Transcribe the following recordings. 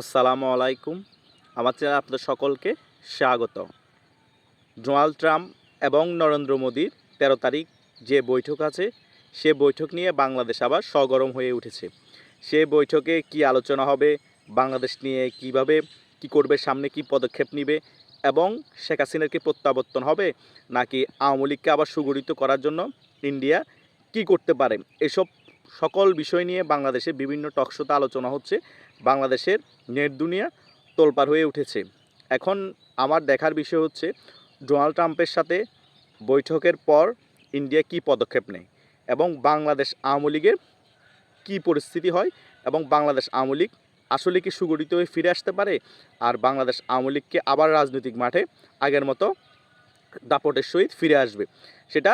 আসসালামু আলাইকুম। আমার চ্যানেল আপনাদের সকলকে স্বাগত। ডোনাল্ড ট্রাম্প এবং নরেন্দ্র মোদীর তেরো তারিখ যে বৈঠক আছে, সে বৈঠক নিয়ে বাংলাদেশ আবার সগরম হয়ে উঠেছে। সে বৈঠকে কি আলোচনা হবে, বাংলাদেশ নিয়ে কীভাবে, কি করবে, সামনে কি পদক্ষেপ নেবে এবং শেখ হাসিনার কি প্রত্যাবর্তন হবে, নাকি আওয়ামী লীগকে আবার সুগঠিত করার জন্য ইন্ডিয়া কি করতে পারে, এসব সকল বিষয় নিয়ে বাংলাদেশে বিভিন্ন টকশোতে আলোচনা হচ্ছে। বাংলাদেশের নেট দুনিয়া তোলপার হয়ে উঠেছে। এখন আমার দেখার বিষয় হচ্ছে, ডোনাল্ড ট্রাম্পের সাথে বৈঠকের পর ইন্ডিয়া কি পদক্ষেপ নেয় এবং বাংলাদেশ আওয়ামী লীগের কী পরিস্থিতি হয় এবং বাংলাদেশ আওয়ামী লীগ আসলে কি সুগঠিত হয়ে ফিরে আসতে পারে আর বাংলাদেশ আওয়ামী লীগকে আবার রাজনৈতিক মাঠে আগের মতো দাপটের সহিত ফিরে আসবে, সেটা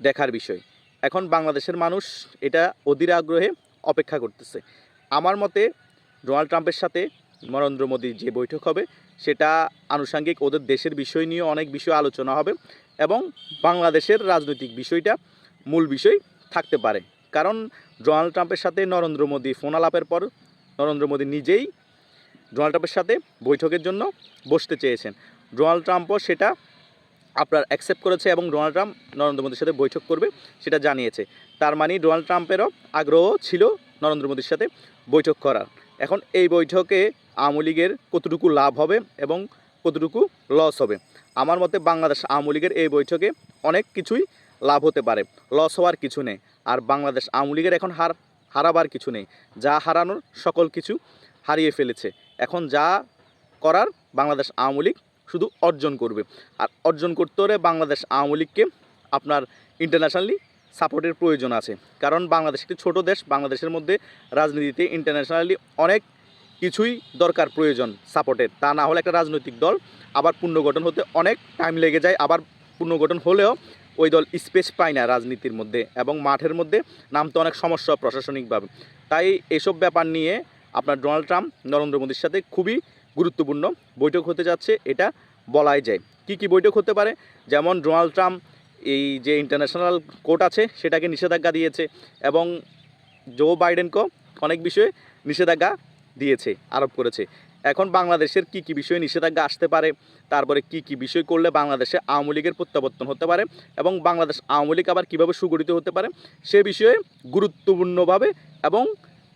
দেখার বিষয়। এখন বাংলাদেশের মানুষ এটা অধীর আগ্রহে অপেক্ষা করতেছে। আমার মতে ডোনাল্ড ট্রাম্পের সাথে নরেন্দ্র মোদীর যে বৈঠক হবে, সেটা আনুষাঙ্গিক ওদের দেশের বিষয় নিয়ে অনেক বিষয় আলোচনা হবে এবং বাংলাদেশের রাজনৈতিক বিষয়টা মূল বিষয় থাকতে পারে। কারণ ডোনাল্ড ট্রাম্পের সাথে নরেন্দ্র মোদী ফোন আলাপের পর নরেন্দ্র মোদী নিজেই ডোনাল্ড ট্রাম্পের সাথে বৈঠকের জন্য বসতে চেয়েছেন। ডোনাল্ড ট্রাম্পও সেটা আপনার অ্যাকসেপ্ট করেছে এবং ডোনাল্ড ট্রাম্প নরেন্দ্র মোদীর সাথে বৈঠক করবে, সেটা জানিয়েছে। তার মানে ডোনাল্ড ট্রাম্পেরও আগ্রহ ছিল নরেন্দ্র মোদীর সাথে বৈঠক করার। এখন এই বৈঠকে আওয়ামী লীগের কতটুকু লাভ হবে এবং কতটুকু লস হবে? আমার মতে বাংলাদেশ আওয়ামী লীগের এই বৈঠকে অনেক কিছুই লাভ হতে পারে। লস হওয়ার কিছু নেই। আর বাংলাদেশ আওয়ামী লীগের এখন হার, হারাবার কিছু নেই। যা হারানোর সকল কিছু হারিয়ে ফেলেছে। এখন যা করার বাংলাদেশ আওয়ামী লীগ শুধু অর্জন করবে। আর অর্জন করতে হলে বাংলাদেশ আওয়ামী লীগকে আপনার ইন্টারন্যাশনালি সাপোর্টের প্রয়োজন আছে। কারণ বাংলাদেশ একটি ছোট দেশ, বাংলাদেশের মধ্যে রাজনীতিতে ইন্টারন্যাশনালি অনেক কিছুই দরকার, প্রয়োজন সাপোর্টের তা না হলে একটা রাজনৈতিক দল আবার পুনর্গঠন হতে অনেক টাইম লেগে যায়, আবার পুনর্গঠন হলেও ওই দল স্পেস পায় না রাজনীতির মধ্যে এবং মাঠের মধ্যে নামতে অনেক সমস্যা প্রশাসনিকভাবে। তাই এসব ব্যাপার নিয়ে আপনার ডোনাল্ড ট্রাম্প নরেন্দ্র মোদীর সাথে খুবই গুরুত্বপূর্ণ বৈঠক হতে যাচ্ছে, এটা বলাই যায়। কি কি বৈঠক হতে পারে? যেমন ডোনাল্ড ট্রাম্প এই যে ইন্টারন্যাশনাল কোর্ট আছে, সেটাকে নিষেধাজ্ঞা দিয়েছে এবং জো বাইডেনকেও অনেক বিষয়ে নিষেধাজ্ঞা দিয়েছে, আরোপ করেছে। এখন বাংলাদেশের কি কি বিষয়ে নিষেধাজ্ঞা আসতে পারে, তারপরে কি কি বিষয় করলে বাংলাদেশে আওয়ামী লীগের প্রত্যাবর্তন হতে পারে এবং বাংলাদেশ আওয়ামী লীগ আবার কীভাবে সুগঠিত হতে পারে, সে বিষয়ে গুরুত্বপূর্ণভাবে এবং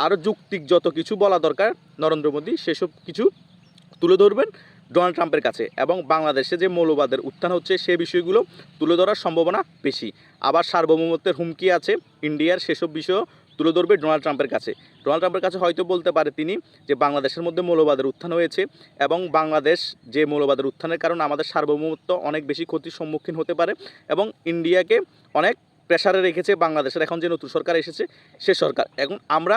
আরও যুক্তিক যত কিছু বলা দরকার নরেন্দ্র মোদী, সেসব কিছু তুলে ধরবেন ডোনাল্ড ট্রাম্পের কাছে এবং বাংলাদেশে যে মৌলবাদের উত্থান হচ্ছে সে বিষয়গুলো তুলে ধরার সম্ভাবনা বেশি। আবার সার্বভৌমত্বের হুমকি আছে ইন্ডিয়ার সেসব বিষয়ও তুলে ধরবে ডোনাল্ড ট্রাম্পের কাছে। ডোনাল্ড ট্রাম্পের কাছে হয়তো বলতে পারে তিনি যে বাংলাদেশের মধ্যে মৌলবাদের উত্থান হয়েছে এবং বাংলাদেশ যে মৌলবাদের উত্থানের কারণে আমাদের সার্বভৌমত্ব অনেক বেশি ক্ষতির সম্মুখীন হতে পারে এবং ইন্ডিয়াকে অনেক প্রেশারে রেখেছে বাংলাদেশের এখন যে নতুন সরকার এসেছে সে সরকার। এখন আমরা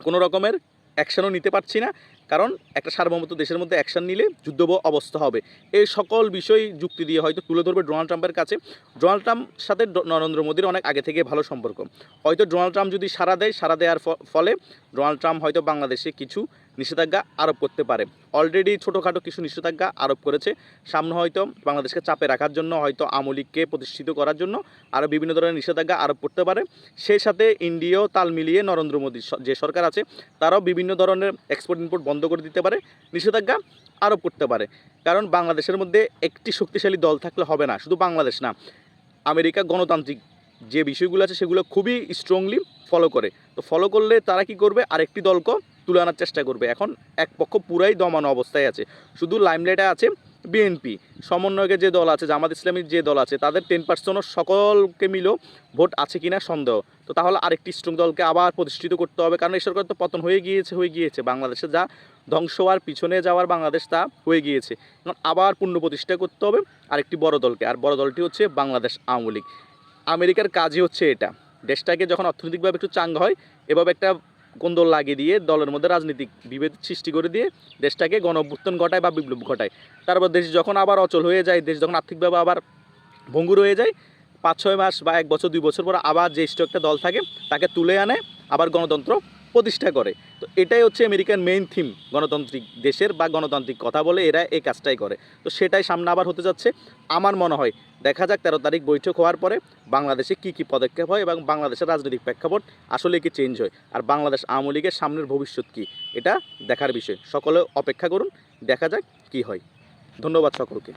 কোনো রকমের অ্যাকশনও নিতে পারছি না। কারণ একটা সার্বভৌমত্ব দেশের মধ্যে অ্যাকশন নিলে যুদ্ধ অবস্থা হবে। এই সকল বিষয় যুক্তি দিয়ে হয়তো তুলে ধরবে ডোনাল্ড ট্রাম্পের কাছে। ডোনাল্ড ট্রাম্প সাথে নরেন্দ্র মোদীর অনেক আগে থেকে ভালো সম্পর্ক। হয়তো ডোনাল্ড ট্রাম্প যদি সারা দেয় সারা দেওয়ার ফলে ডোনাল্ড ট্রাম্প হয়তো বাংলাদেশে কিছু নিষেধাজ্ঞা আরোপ করতে পারে। অলরেডি ছোটোখাটো কিছু নিষেধাজ্ঞা আরোপ করেছে। সামনে হয়তো বাংলাদেশকে চাপে রাখার জন্য, হয়তো আমলিককে প্রতিষ্ঠিত করার জন্য আরও বিভিন্ন ধরনের নিষেধাজ্ঞা আরোপ করতে পারে। সেই সাথে ইন্ডিয়াও তাল মিলিয়ে নরেন্দ্র মোদী যে সরকার আছে, তারাও বিভিন্ন ধরনের এক্সপোর্ট ইম্পোর্ট বন্ধ করে দিতে পারে, নিষেধাজ্ঞা আরোপ করতে পারে। কারণ বাংলাদেশের মধ্যে একটি শক্তিশালী দল থাকলে হবে না, শুধু বাংলাদেশ না। আমেরিকা গণতান্ত্রিক যে বিষয়গুলো আছে সেগুলো খুবই স্ট্রংলি ফলো করে। তো ফলো করলে তারা কি করবে? আরেকটি দলকে তুলে আনার চেষ্টা করবে। এখন এক পক্ষ পুরাই দমানো অবস্থায় আছে। শুধু লাইমলাইটে আছে বিএনপি, সমন্বয়কের যে দল আছে, জামাত ইসলামীর যে দল আছে, তাদের টেন পার্সেন্টও সকলকে মিলেও ভোট আছে কিনা সন্দেহ। তো তাহলে আরেকটি স্ট্রং দলকে আবার প্রতিষ্ঠিত করতে হবে, কারণ এই সরকার তো পতন হয়ে গিয়েছে হয়ে গিয়েছে। বাংলাদেশে যা ধ্বংস হওয়ার পিছনে যাওয়ার বাংলাদেশ তা হয়ে গিয়েছে। আবার পূর্ণ প্রতিষ্ঠা করতে হবে আরেকটি বড় দলকে, আর বড় দলটি হচ্ছে বাংলাদেশ আওয়ামী লীগ। আমেরিকার কাজই হচ্ছে এটা। দেশটাকে যখন অর্থনৈতিকভাবে একটু চাঙ্গা হয়, এভাবে একটা কোন্দল লাগিয়ে দিয়ে দলের মধ্যে রাজনৈতিক বিভেদ সৃষ্টি করে দিয়ে দেশটাকে গণ ঘটায় বা বিপ্লব ঘটায়। তারপর দেশ যখন আবার অচল হয়ে যায়, দেশ যখন আর্থিকভাবে আবার ভঙ্গুর হয়ে যায়, পাঁচ ছয় মাস বা এক বছর, দুই বছর পর আবার যে স্টকটা দল থাকে, তাকে তুলে আনে, আবার গণতন্ত্র প্রতিষ্ঠা করে। তো এটাই হচ্ছে আমেরিকার মেইন থিম গণতান্ত্রিক দেশের বা গণতান্ত্রিক কথা বলে এরা এই কাজটাই করে। তো সেটাই সামনে আবার হতে যাচ্ছে। আমার মনে হয়, দেখা যাক তেরো তারিখ বৈঠক হওয়ার পরে বাংলাদেশে কি কি পদক্ষেপ হয় এবং বাংলাদেশের রাজনৈতিক প্রেক্ষাপট আসলে কি চেঞ্জ হয়। আর বাংলাদেশ আওয়ামী লীগের সামনের ভবিষ্যৎ কি, এটা দেখার বিষয়। সকলে অপেক্ষা করুন, দেখা যাক কি হয়। ধন্যবাদ সকলকে।